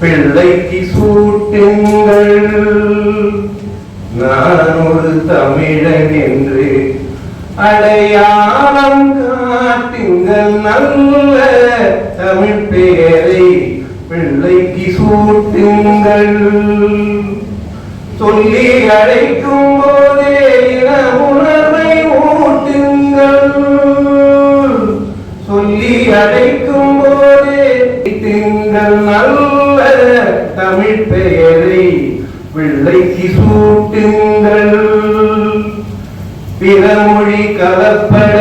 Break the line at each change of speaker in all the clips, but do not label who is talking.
பிள்ளைக்கு சூட்டுங்கள். நான் ஒரு தமிழன் என்று அடையாளம் காட்டுங்கள். நல்ல தமிழ் பெயரை பிள்ளைக்கு சூட்டுங்கள். சொல்லி அழைக்கும் போதே இனம் பிள்ளைக்கு சூட்டுங்கள் பிறமொழி கலப்பட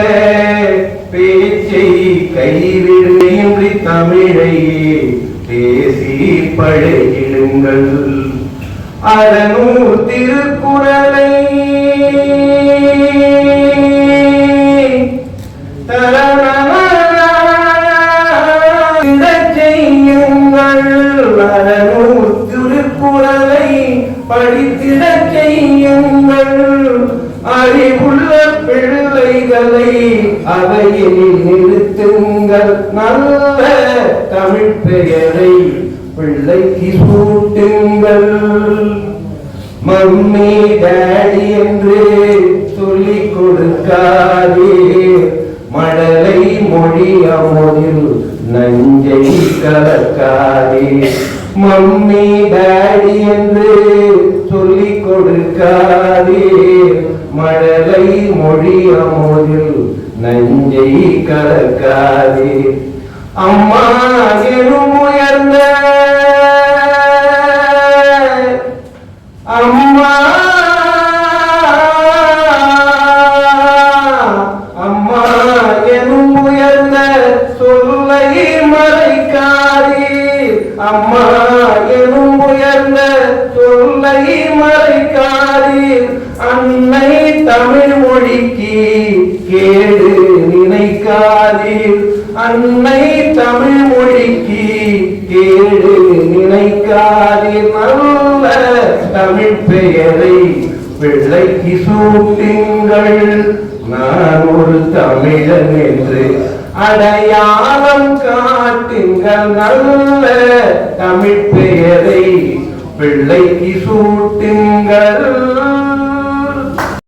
பேச்சை கைவிடுகின்றி தமிழையே பேசி பழகிடுங்கள். அறநூர் திருக்குறளை தரணையுங்கள் செய்யுங்கள். அறநூர் படித்திடச் செய்யுங்கள் அறிவுள்ள பிள்ளைகளை அவையில் நிறுத்துங்கள் நல்ல தமிழ் பெயரை பிள்ளைக்கு சூட்டுங்கள் மம்மி டேடி என்று சொல்லிக் கொடுக்காதே மடலை மொழி அமோதில் நஞ்சை கலக்காதே மம்மி டேடி என்று கொடுக்காதே மழலை மொழி அமோதில் நஞ்சை கலக்காதே. அம்மா எனும் உயர்ந்த அம்மா அம்மா எனும் உயர்ந்த சொல்லை மறைக்காதீர் அம்மா எனும் உயர்ந்த சொல்லை மறைக்காதீர் தமிழ் மொழிக்கு கேடு நினைக்காதீர். அன்னை தமிழ் மொழிக்கு கேடு நினைக்காதீர். நல்ல தமிழ் பெயரை பிள்ளைக்கு சூட்டுங்கள். நான் ஒரு தமிழன் என்று அடையாளம் காட்டுங்கள். நல்ல தமிழ் பெயரை பிள்ளைக்கு சூட்டுங்கள்.